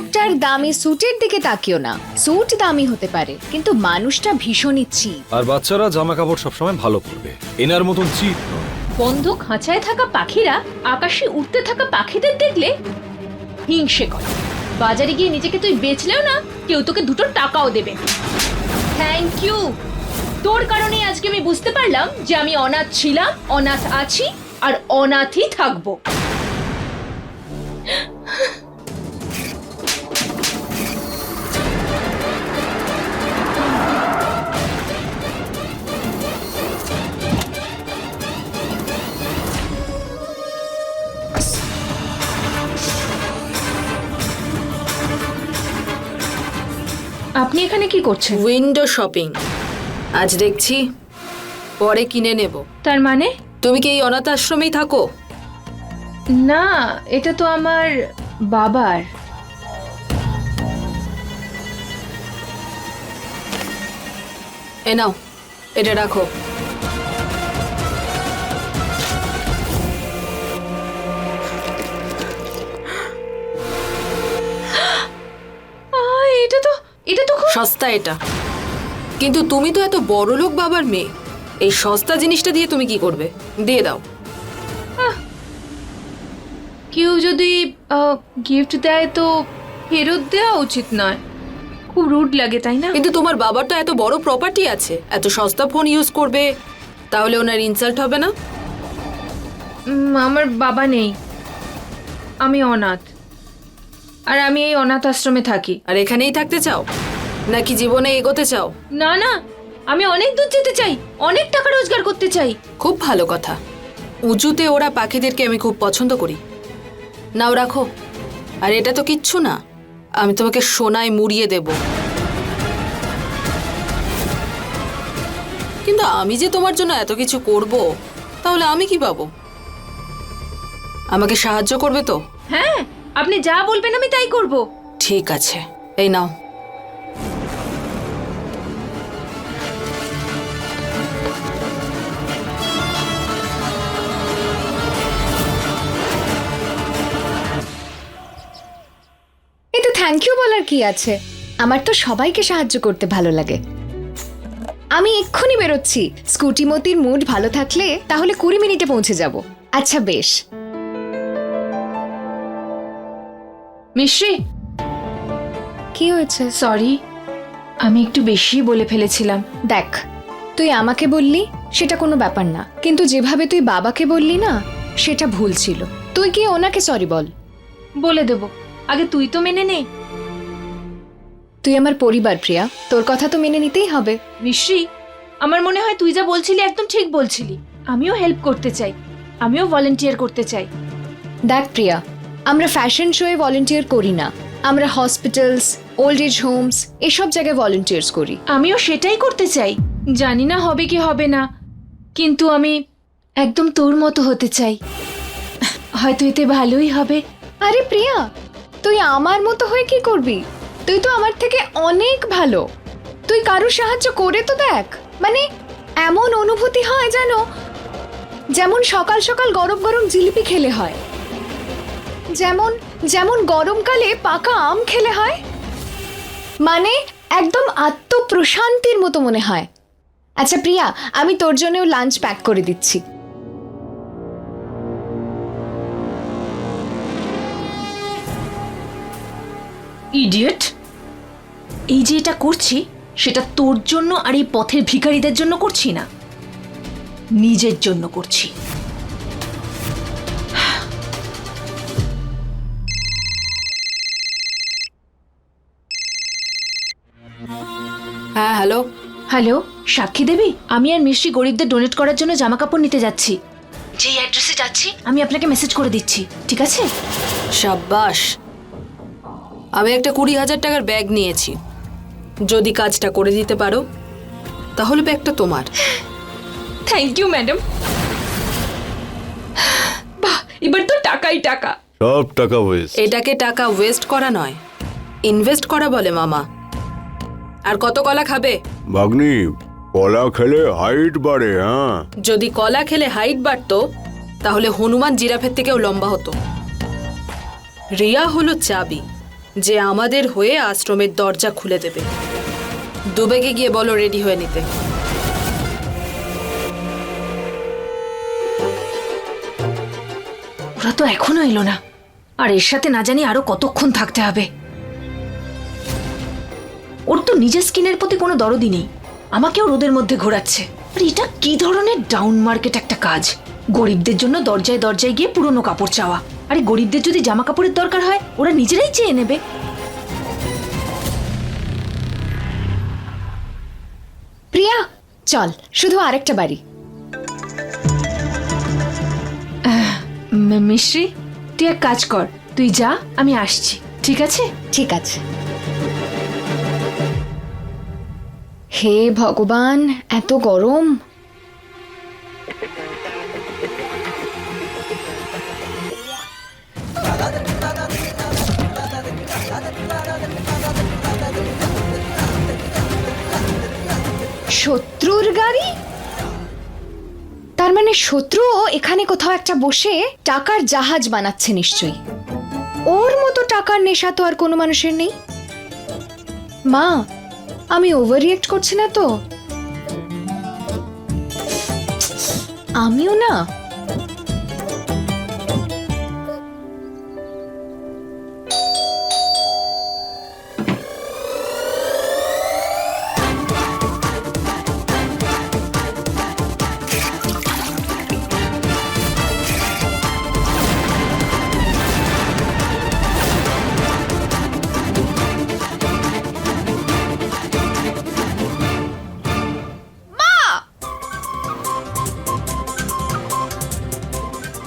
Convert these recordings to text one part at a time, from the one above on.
লোকটার দামি স্যুটের দিকে তাকিও না। স্যুট দামি হতে পারে কিন্তু মানুষটা ভীষণই চিপ আর বাচ্চারা জামা কাপড় সবসময় ভালো পরবে। এনার মতন চিপ বন্ধ খাঁচায় থাকা পাখিরা আকাশে উঠতে থাকা পাখিদের দেখলে হিংসে করে। বাজারে গিয়ে নিজেকে তুই বেচলেও না কেউ তোকে দুটো টাকাও দেবে থ্যাংক ইউ তোর কারণেই আজকে আমি বুঝতে পারলাম যে আমি অনাথ ছিলাম অনাথ আছি আর অনাথই থাকব। আপনি এখানে কি করছেন? Window shopping. আজ দেখছি পরে কিনে নেব। তার মানে? তুমি কি এই অনাথ আশ্রমেই থাকো? না এটা তো আমার বাবার। এ নাও এটা রাখো। সস্তা এটা। কিন্তু তুমি তো এত বড় লোক বাবার মেয়ে। এই সস্তা জিনিসটা দিয়ে তুমি কি করবে? দিয়ে দাও। কেউ যদি গিফট দেয় তো ফেরত দেওয়া উচিত নয়। খুব রুড লাগে তাই না? কিন্তু তোমার বাবার তো এত বড় প্রপার্টি আছে। এত সস্তা ফোন ইউজ করবে তাহলে ওনার ইনসাল্ট হবে না? আমার বাবা নেই। আমি অনাথ। আর আমি এই অনাথ আশ্রমে থাকি। আর এখানেই থাকতে চাও? নাকি জীবনে এগোতে চাও? না না আমি অনেক দূর যেতে চাই অনেক টাকা রোজগার করতে চাই। খুব ভালো কথা। উঁচুতে ওরা পাখিদেরকে আমি খুব পছন্দ করি। নাও রাখো। আর এটা তো কিচ্ছু না আমি তোমাকে সোনায় মুড়িয়ে দেব। কিন্তু আমি যে তোমার জন্য এত কিছু করব তাহলে আমি কি পাবো? আমাকে সাহায্য করবে তো? হ্যাঁ আপনি যা বলবেন আমি তাই করব। ঠিক আছে এই নাও। থ্যাংক ইউ বলার কি আছে? আমার তো সবাইকে সাহায্য করতে ভালো লাগে। আমি এক্ষুনি বেরোচ্ছি। স্কুটি মতির মুড ভালো থাকলে তাহলে কুড়ি মিনিটে পৌঁছে যাব। আচ্ছা বেশ। মিশ্রি! কি হয়েছে? সরি আমি একটু বেশি বলে ফেলেছিলাম। দেখ তুই আমাকে বললি সেটা কোনো ব্যাপার না। কিন্তু যেভাবে তুই বাবাকে বললি না সেটা ভুল ছিল। তুই কি ওনাকে সরি বল। বলে দেব। আগে তুই তো মেনে নে। তুই আমার পরিবার প্রিয়া। তোর কথা তো মেনে নিতেই হবে। মিশ্রি আমার মনে হয় তুই যা বলছিলি একদম ঠিক বলছিলি। আমিও হেল্প করতে চাই। আমিও ভলেন্টিয়ার করতে চাই। দেখ প্রিয়া আমরা ফ্যাশন শোয়ে ভলেন্টিয়ার করি না। আমরা হসপিটালস ওল্ড এজ হোমস এসব জায়গায় ভলেন্টিয়ার্স করি। আমিও সেটাই করতে চাই। জানি না হবে কি হবে না। কিন্তু আমি একদম তোর মতো হতে চাই। হয়তো এতে ভালোই হবে। আরে প্রিয়া তুই আমার মতো হয়ে কি করবি? তুই তো আমার থেকে অনেক ভালো। তুই কারোর সাহায্য করে তো দেখ। মানে এমন অনুভূতি হয় যেন, যেমন সকাল সকাল গরম গরম জিলিপি খেলে হয়। যেমন যেমন গরমকালে পাকা আম খেলে হয়। মানে একদম আত্মপ্রশান্তির মতো মনে হয়। আচ্ছা প্রিয়া, আমি তোর জন্যও লাঞ্চ প্যাক করে দিচ্ছি। ইডিয়েট এই যে এটা করছি সেটা তোর জন্য আর এই পথের ভিখারিদের জন্য করছি না। নিজের জন্য করছি। হ্যাঁ হ্যালো। হ্যালো সাক্ষী দেবী? আমি আর মিষ্টি গরিবদের ডোনেট করার জন্য জামা কাপড় নিতে যাচ্ছি। যেই অ্যাড্রেসে যাচ্ছি আমি আপনাকে মেসেজ করে দিচ্ছি ঠিক আছে? সাব্বাস। আমি একটা কুড়ি হাজার টাকার ব্যাগ নিয়েছি। যদি কাজটা করে দিতে পারো তাহলে ব্যাগটা তোমার। থ্যাংক ইউ ম্যাডাম বাহ এবার তো টাকাই টাকা। সব টাকা ওয়েস্ট এটাকে টাকা ওয়েস্ট করা নয় ইনভেস্ট করা বলে মামা। আর কত কলা খাবে? ভাগ্নি কলা খেলে হাইট বাড়ে হ্যাঁ। যদি কলা খেলে হাইট বাড়তো তাহলে হনুমান জিরাফের থেকেও লম্বা হতো। রিয়া হলো চাবি। যে আমাদের হয়ে আশ্রমের দরজা খুলে দেবে। দুবেগে গিয়ে বলো রেডি হয়ে নিতে। ওরা তো এখনও এলো না। আর এর সাথে না জানি আরও কতক্ষণ থাকতে হবে। ওর তো নিজের স্কিনের প্রতি কোনো দরদই নেই। আমাকেও রোদের মধ্যে ঘোরাচ্ছে। আর এটা কি ধরনের ডাউন মার্কেট একটা কাজ? গরিবদের জন্য দরজায় দরজায় গিয়ে পুরনো কাপড় চাওয়া। আরে গরিবদের যদি জামা কাপড়ের দরকার হয় ওরা নিজেরাই চেয়ে নেবে। প্রিয়া চল শুধু আরেকটা বাড়ি। মিশ্রি তুই এক কাজ কর তুই যা আমি আসছি ঠিক আছে? ঠিক আছে। হে ভগবান এত গরম শত্রুর গাড়ি? তার মানে শত্রুও এখানে কোথাও একটা বসে টাকার জাহাজ বানাচ্ছে নিশ্চয়ই। ওর মতো টাকার নেশা তো আর কোনো মানুষের নেই। মা, আমি ওভার রিয়েক্ট করছি না তো? আমিও না?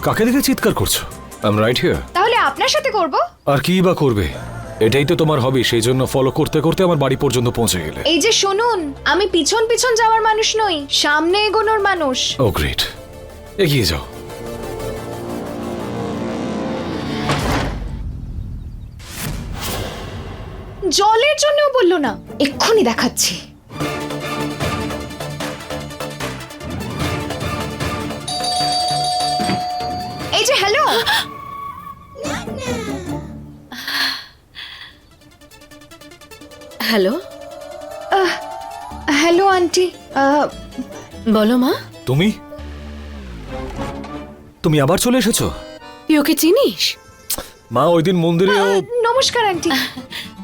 কাকে দেখে চিৎকার করছ? আম রাইট হিয়ার তাহলে আপনার সাথে করব? আর কি বা করবে? এটাই তো তোমার হবি সেই জন্য ফলো করতে করতে আমার বাড়ি পর্যন্ত পৌঁছে গেলে। এই যে শুনুন আমি পিছন পিছন যাওয়ার মানুষ নই সামনে এগোনোর মানুষ। ও গ্রেট এগিয়ে যাও। জলের জন্যও বলল না এক্ষুনি দেখাচ্ছি। এই যে হ্যালো। হ্যালো। Hello aunty. বলো মা। তুমি? তুমি আবার চলে এসেছ? তুই ওকে চিনিস? মা ওই দিন মন্দিরে ও নমস্কার আন্টি।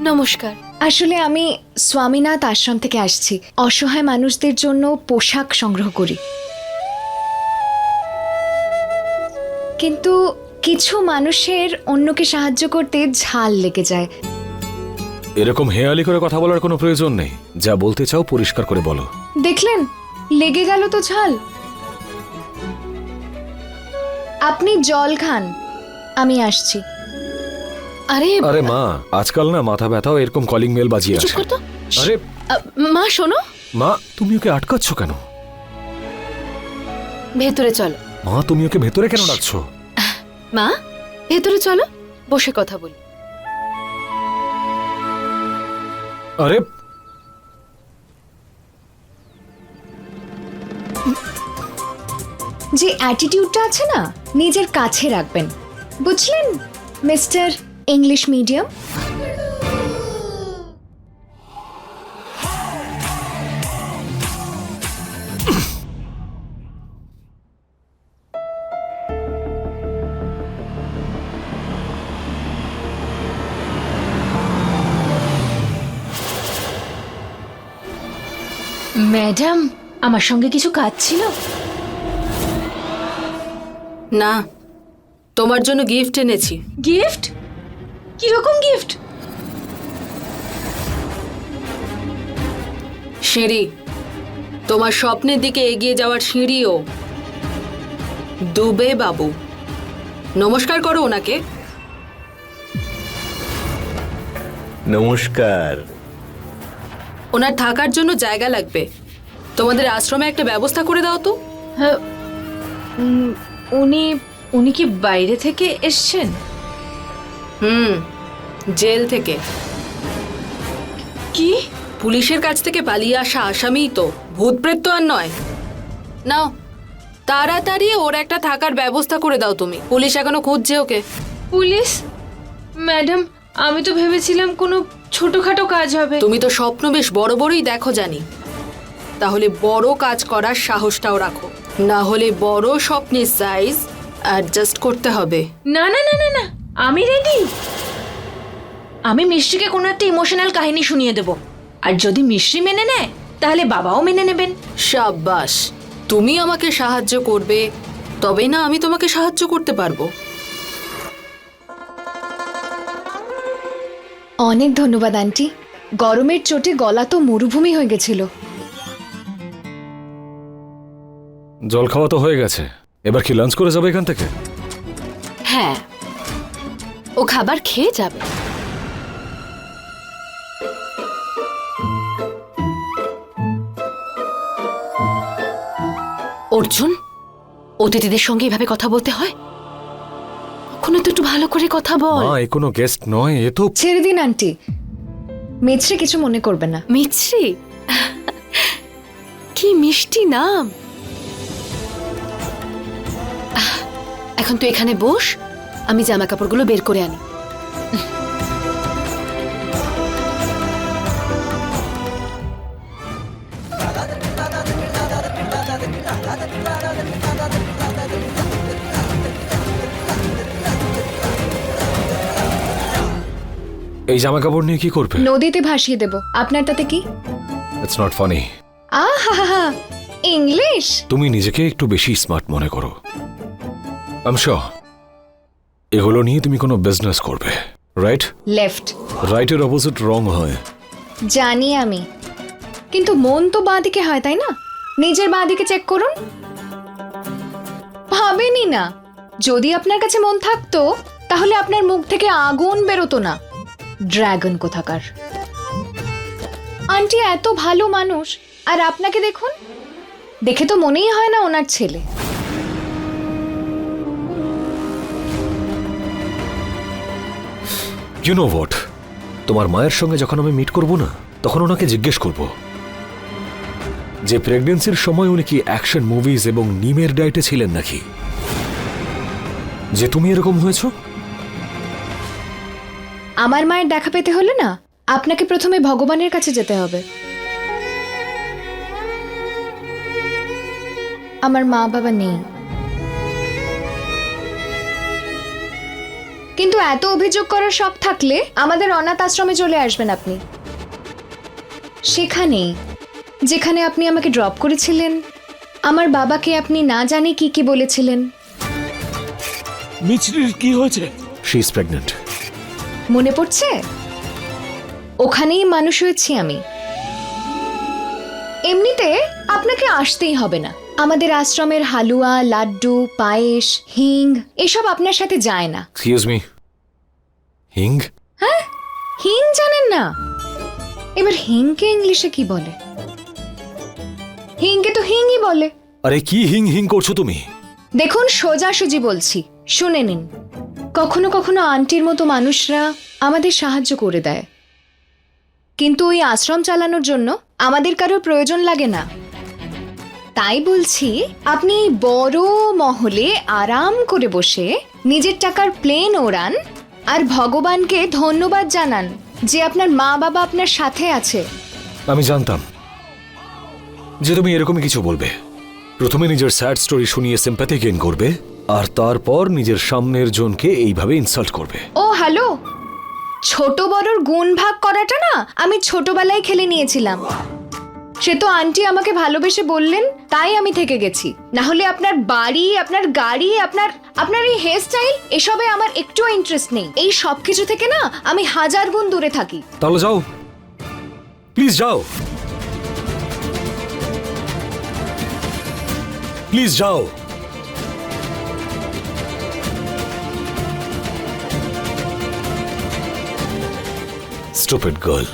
নমস্কার। আসলে আমি স্বামীনাথ আশ্রম থেকে আসছি। অসহায় মানুষদের জন্য পোশাক সংগ্রহ করি। কিন্তু কিছু মানুষের অন্যকে সাহায্য করতে ঝাল লেগে যায়। এরকম হেয়ালি করে কথা বলার কোনো প্রয়োজন নেই। যা বলতে চাও পরিষ্কার করে বলো। দেখলেন? লেগে গেল তো ঝাল। আপনি জল খান। আমি আসছি। আরে আরে মা আজকাল না মাথা ব্যথাও এরকম কলিং মেল বাজিয়ে আসে। আরে। মা শোনো। মা তুমি ওকে আটকাচ্ছ কেন? ভেতরে চলো। মা তুমি ওকে ভেতরে কেন ডাকছো? মা ভেতরে চলো বসে কথা বলি। আরে যে অ্যাটিটিউডটা আছে না নিজের কাছে রাখবেন। বুঝলেন মিস্টার ইংলিশ মিডিয়াম? ম্যাডাম আমার সঙ্গে কিছু কাজ ছিল? না তোমার জন্য গিফট এনেছি। গিফট? কীরকম গিফট? সিঁড়ি। তোমার স্বপ্নের দিকে এগিয়ে যাওয়ার সিঁড়িও। দুবে বাবু। নমস্কার করো ওনাকে। নমস্কার। ওনার থাকার জন্য জায়গা লাগবে। তোমাদের আশ্রমে একটা ব্যবস্থা করে দাও তো। হ্যাঁ, উনি উনি কি বাইরে থেকে এসছেন? হুম জেল থেকে। কি? পুলিশের কাছ থেকে পালিয়ে আসা আসামিই তো ভূত প্রেত তো আর নয়। নাও তাড়াতাড়ি ওর একটা থাকার ব্যবস্থা করে দাও তুমি। পুলিশ এখনও খুঁজছে ওকে। পুলিশ? ম্যাডাম আমি তো ভেবেছিলাম কোনো ছোটখাটো কাজ হবে। তুমি তো স্বপ্ন বেশ বড় বড়ই দেখো জানি। তাহলে বড় কাজ করার সাহসটাও রাখো। না হলে বড় স্বপ্নের সাইজ অ্যাডজাস্ট করতে হবে। না না না না না আমি রেডি আমি মিষ্টিকে কোনো একটা ইমোশনাল কাহিনী শুনিয়ে দেব। আর যদি মিষ্টি মেনে নেয় তাহলে বাবাও মেনে নেবেন। সাব্বাস তুমি আমাকে সাহায্য করবে তবে না আমি তোমাকে সাহায্য করতে পারব। অনেক ধন্যবাদ আন্টি। গরমের চোটে গলা তো মরুভূমি হয়ে গেছিল। জল খাওয়া তো হয়ে গেছে। এবার কি লাঞ্চ করে যাবে এখান থেকে? হ্যাঁ। ও খাবার খেয়ে যাবে। অর্জুন অতিথিদের সঙ্গে এভাবে কথা বলতে হয়? কখনো তো একটু ভালো করে কথা বল। মা এ কোনো গেস্ট নয় এ তো ছেড়ে দিন আন্টি। মিছরি কিছু মনে করবে না। মিছরি? কি মিষ্টি নাম। এখন তুই এখানে বস আমি জামা কাপড়গুলো বের করে আনি। এই জামা কাপড় নিয়ে কি করবে? নদীতে ভাসিয়ে দেব। আপনার তাতে কি? ইটস নট ফানি আহা ইংলিশ? তুমি নিজেকে একটু বেশি স্মার্ট মনে করো। আমশ এগুলো নিয়ে তুমি কোনো বিজনেস করবে রাইট লেফট রাইটের অপোজিট রং হয়। জানি আমি। কিন্তু মন তো বাঁ দিকে হয় তাই না? নিজের বাঁ দিকে চেক করুন। ভাবেনি না। যদি আপনার কাছে মন থাকতো তাহলে আপনার মুখ থেকে আগুন বেরোতো না। ড্রাগন কোথাকার। আন্টি এত ভালো মানুষ আর আপনাকে দেখুন। দেখে তো মনেই হয় না ওনার ছেলে। ইউ নো হোয়াট তোমার মায়ের সঙ্গে যখন আমি মিট করব না, তখন ওনাকে জিজ্ঞেস করব। যে প্রেগনেন্সির সময় উনি কি অ্যাকশন মুভিজ এবং নিমের ডায়েটে ছিলেন নাকি? যে তুমি এরকম হয়েছো? আমার মায়ের দেখা পেতে হলে না, আপনাকে প্রথমে ভগবানের কাছে যেতে হবে। আমার মা বাবা নেই। কিন্তু এত অভিযোগ করার শখ থাকলে আমাদের অনাথ আশ্রমে চলে আসবেন আপনি। সেখানেই যেখানে আপনি আমাকে ড্রপ করেছিলেন আমার বাবাকে আপনি না জানে কি কি বলেছিলেন। মিছরির কি হয়েছে? শি ইজ প্রেগনেন্ট মনে পড়ছে? ওখানেই মানুষ হয়েছি আমি। এমনিতে আপনাকে আসতেই হবে না। আমাদের আশ্রমের হালুয়া লাড্ডু পায়েস হিং এসব আপনার সাথে যায় না। এক্সকিউজ মি হিং? হিং জানেন না। এবার হিংকে ইংলিশে কি বলে? হিংকে তো হিংই বলে। আরে কি হিং হিং করছ তুমি? দেখুন সোজাসুজি বলছি শুনে নিন। কখনো কখনো আন্টির মতো মানুষরা আমাদের সাহায্য করে দেয়। কিন্তু ওই আশ্রম চালানোর জন্য আমাদের কারোর প্রয়োজন লাগে না। তাই বলছি আপনি বড় মহলে আরাম করে বসে নিজের টাকার প্লেন ওড়ান আর ভগবানকে ধন্যবাদ জানান যে আপনার মা বাবা আপনার সাথে আছে। আমি জানতাম যে তুমি এরকমই কিছু বলবে। প্রথমে নিজের স্যাড স্টোরি শুনিয়ে সিম্প্যাথি গেইন করবে আর তারপর নিজের সামনের জনকে এইভাবে ইনসাল্ট করবে। ও হ্যালো ছোট বড়র গুণ ভাগ করাটা না আমি ছোটবেলায় খেলে নিয়েছিলাম। সে তো আন্টি আমাকে ভালোবেসে বললেন তাই আমি থেকে গেছি। না হলে আপনার বাড়ি আপনার গাড়ি আপনার আপনার এই হেয়ার স্টাইল এসবে আমার একটুও ইন্টারেস্ট নেই। এই সব কিছু থেকে না আমি হাজার গুণ দূরে থাকি। তাহলে যাও। প্লিজ যাও। প্লিজ যাও। স্টুপিড গার্ল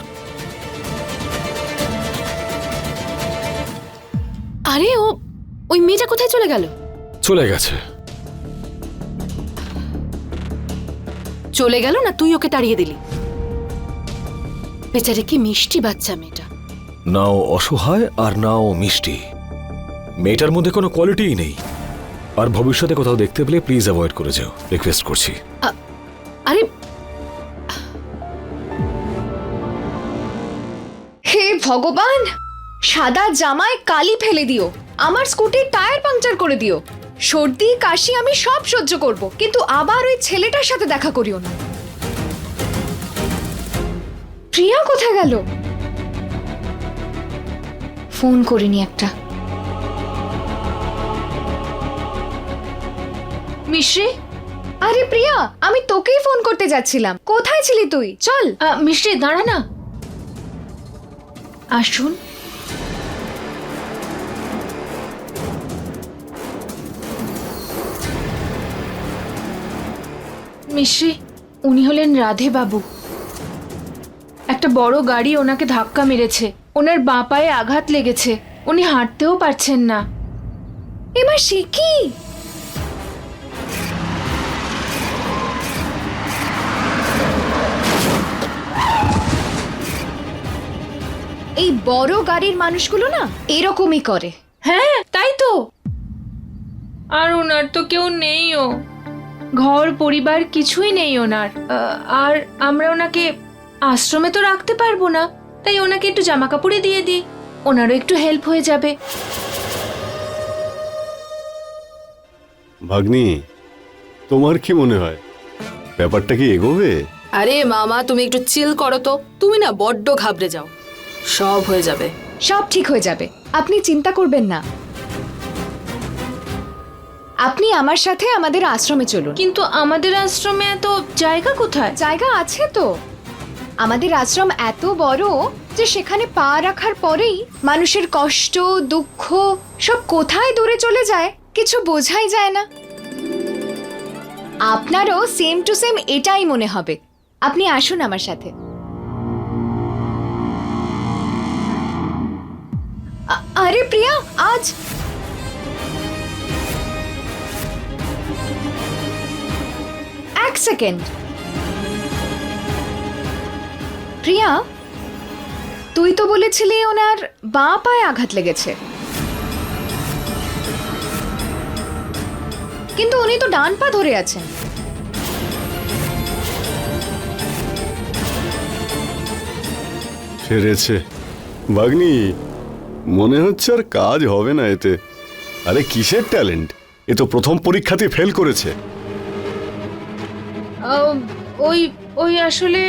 আরে ও ওই মেয়েটা কোথায় চলে গেল? চলে গেছে। চলে গেল না তুই ওকে তাড়িয়ে দিলি? বেচারে কি মিষ্টি বাচ্চা মেয়েটা। না ও অসহায় আর না ও মিষ্টি। মেয়েটার মধ্যে কোনো কোয়ালিটিই নেই। আর ভবিষ্যতে কোথাও দেখতে পেলে প্লিজ অ্যাভয়েড করে যাও রিকোয়েস্ট করছি। আরে হে ভগবান! সাদা জামায় কালি ফেলে দিও। আমার স্কুটির টায়ার পাংচার করে দিও। সর্দি, কাশি আমি সব সহ্য করব, কিন্তু আবার ওই ছেলেটার সাথে দেখা করিও না। প্রিয়া কোথায় গেল? ফোন করিনি একটা। মিশ্রি? আরে প্রিয়া, আমি তোকেই ফোন করতে যাচ্ছিলাম। কোথায় ছিলি তুই? চল। মিশ্রি, দাঁড়া না। আসুন। মিশ্রি উনি হলেন রাধে বাবু একটা বড় গাড়ি ওনাকে ধাক্কা মেরেছে। ওনার বাঁ পায়ে আঘাত লেগেছে। উনি হাঁটতেও পারছেন না। এবার সে কি? এই বড় গাড়ির মানুষগুলো না এরকমই করে। হ্যাঁ তাই তো। আর ওনার তো কেউ নেইও। ঘর পরিবার কিছুই নেই ওনার। আহ, আর আমরা ওনাকে আশ্রমে তো রাখতে পারব না তাই ওনাকে একটু জামা কাপড়ে দিয়ে দিই। ওনারও একটু হেল্প হয়ে যাবে। ভাগ্নি তোমার কি মনে হয়? ব্যাপারটা কি এগোবে? আরে মামা তুমি একটু চিল করো তো। তুমি না বড্ড ঘাবড়ে যাও। সব হয়ে যাবে। সব ঠিক হয়ে যাবে। আপনি চিন্তা করবেন না। আপনি আমার সাথে আমাদের আশ্রমে চলুন। কিন্তু আমাদের আশ্রমে এত জায়গা কোথায়? জায়গা আছে তো। আমাদের আশ্রম এত বড় যে সেখানে পা রাখার পরেই মানুষের কষ্ট দুঃখ সব কোথায় দূরে চলে যায় কিছু বোঝাই যায় না। আপনারও সেম টু সেম এটাই মনে হবে। আপনি আসুন আমার সাথে। আরে প্রিয়া আজ এক সেকেন্ড। প্রিয়া, তুই তো বলেছিলি ওনার বাঁ পায়ে আঘাত লেগেছে। কিন্তু উনি তো ডান পা ধরে আছেন। সেরেছে। ভাগ্নি মনে হচ্ছে আর কাজ হবে না এতে। আরে কিসের ট্যালেন্ট? এ তো প্রথম পরীক্ষাতে ফেল করেছে। ওই ওই আসলে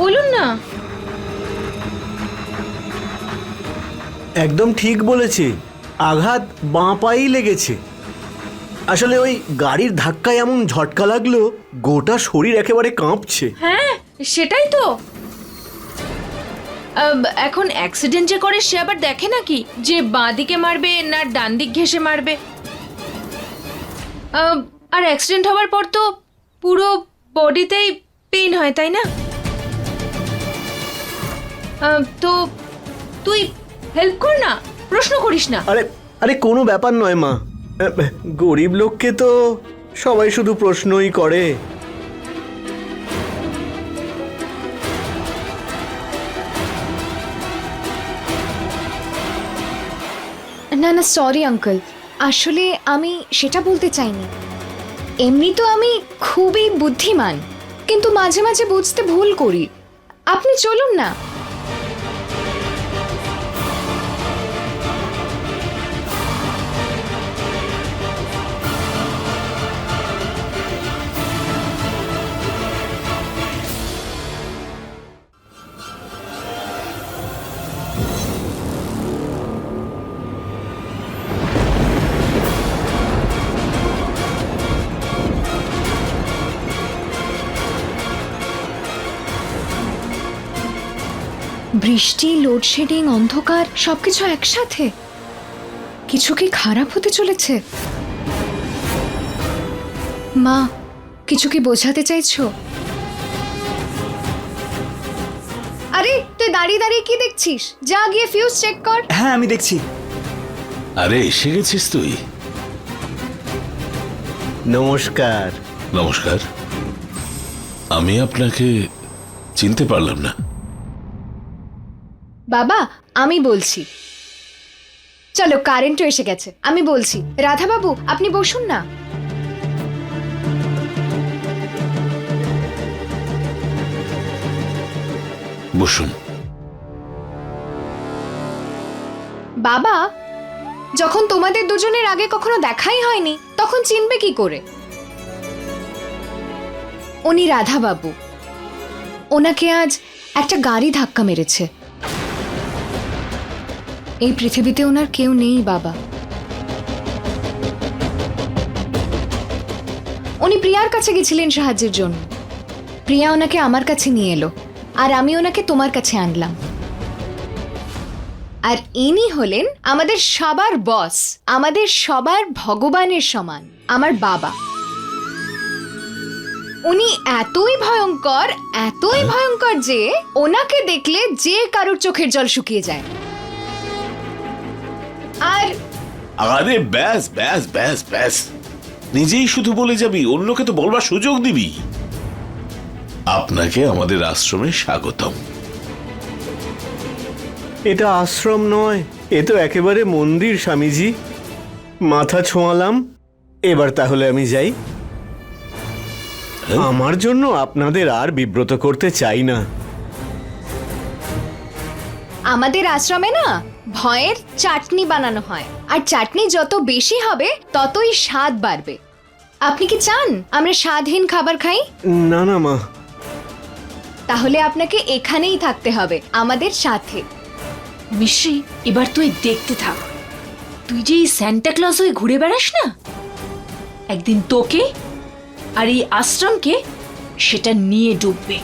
বলুন না। একদম ঠিক বলেছে। আঘাত বাঁ পায়েই লেগেছে। আসলে ওই গাড়ির ধাক্কায় এমন ঝটকা লাগল গোটা শরীর একেবারে কাঁপছে। হ্যাঁ সেটাই তো। এখন অ্যাক্সিডেন্ট যে করে সে আবার দেখে নাকি? যে বাঁ দিকে মারবে না ডান দিক ঘেসে মারবে আর অ্যাক্সিডেন্ট হওয়ার পর তো পুরো বডিতেই পেইন হয় তাই না? তো তুই হেল্প কর না প্রশ্ন করিস না। আরে আরে কোনো ব্যাপার নয় মা। গরিব লোককে তো সবাই শুধু প্রশ্নই করে। না না সরি আঙ্কল আসলে আমি সেটা বলতে চাইনি। এমনি তো আমি খুবই বুদ্ধিমান কিন্তু মাঝে মাঝে বুঝতে ভুল করি। আপনি চলুন না। বৃষ্টি লোডশেডিং অন্ধকার সবকিছু একসাথে। কিছু কি খারাপ হতে চলেছে? মা কিছু কি বোঝাতে চাইছো? আরে তুই দাঁড়িয়ে দাঁড়িয়ে কি দেখছিস? যা গিয়ে ফিউজ চেক কর। হ্যাঁ আমি দেখছি। আরে এসে গেছিস তুই? নমস্কার। নমস্কার। আমি আপনাকে চিনতে পারলাম না। বাবা আমি বলছি। চলো কারেন্টও এসে গেছে। আমি বলছি রাধা বাবু আপনি বসুন না। বসুন। বাবা যখন তোমাদের দুজনের আগে কখনো দেখাই হয়নি তখন চিনবে কি করে? উনি রাধা বাবু ওনাকে আজ একটা গাড়ি ধাক্কা মেরেছে। এই পৃথিবীতে ওনার কেউ নেই, বাবা। উনি প্রিয়ার কাছে গেছিলেন সাহায্যের জন্য। প্রিয়া ওনাকে আমার কাছে নিয়ে এলো, আর আমি ওনাকে তোমার কাছে আনলাম। আর ইনি হলেন আমাদের সবার বস, আমাদের সবার ভগবানের সমান, আমার বাবা। উনি এতই ভয়ঙ্কর এতই ভয়ঙ্কর যে ওনাকে দেখলে যে কারোর চোখের জল শুকিয়ে যায়। আর আরে ব্যাস ব্যাস ব্যাস ব্যাস। নিজেই শুধু বলে যাবি অন্যকে তো বলবার সুযোগ দিবি। আপনাকে আমাদের আশ্রমে স্বাগতম। এটা আশ্রম নয় এ তো একেবারে মন্দির স্বামীজি। মাথা ছোঁয়ালাম এবার তাহলে আমি যাই। আমার জন্য আপনাদের আর বিব্রত করতে চাই না। আমাদের আশ্রমে না? ভয়ের চাটনি বানানো হয়। আর চাটনি যত বেশি হবে ততই স্বাদ বাড়বে। আপনি কি চান? আমরা স্বাদহীন খাবার খাই? না না মা। তাহলে আপনাকে এখানেই থাকতে হবে আমাদের সাথে। মিশ্রি এবার তুই দেখতে থাক। তুই যে এই স্যান্টা ক্লজ হয়ে ঘুরে বেড়াস না? একদিন তোকে আর এই আশ্রমকে সেটা নিয়ে ডুববে।